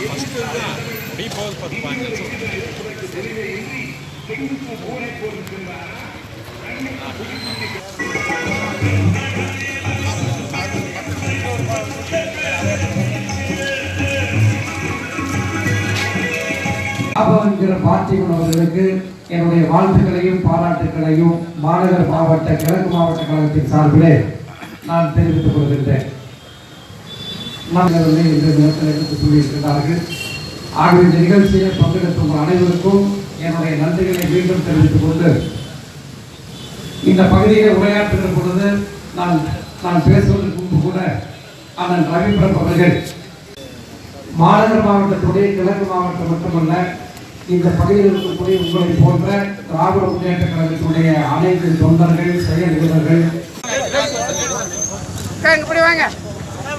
முடிய போகுது பத்து பாஞ்சு நிமிஷம் என்கிற பார்த்திபன் அவர்களுக்கு என்னுடைய வாழ்த்துக்களையும் பாராட்டுக்களையும் மாநகர் மாவட்ட கிழக்கு மாவட்ட கழகத்தின் சார்பிலே நான் தெரிவித்துக் கொள்கின்றேன். மாநகரிலே இந்த நேரத்தில் எடுத்து சொல்லியிருக்கிறார்கள் ஆகவே இந்த நிகழ்ச்சியில் பங்கெடுக்கும் அனைவருக்கும் என்னுடைய நன்றிகளை மீண்டும் தெரிவித்துக் கொண்டு இந்த பகுதியை உரையாற்றுகிற பொழுது நான் நான் பேசுவதற்கு முன்பு கூட அண்ணன் ரவிபிரப் அவர்கள் மாநகர் மாவட்டத்துடைய கிழக்கு மாவட்டம் மட்டுமல்ல இந்த பகுதியில் இருக்கக்கூடிய உங்களை போன்ற திராவிட முன்னேற்ற கழகத்துடைய அனைத்து தொண்டர்கள் செயல் வீரர்கள்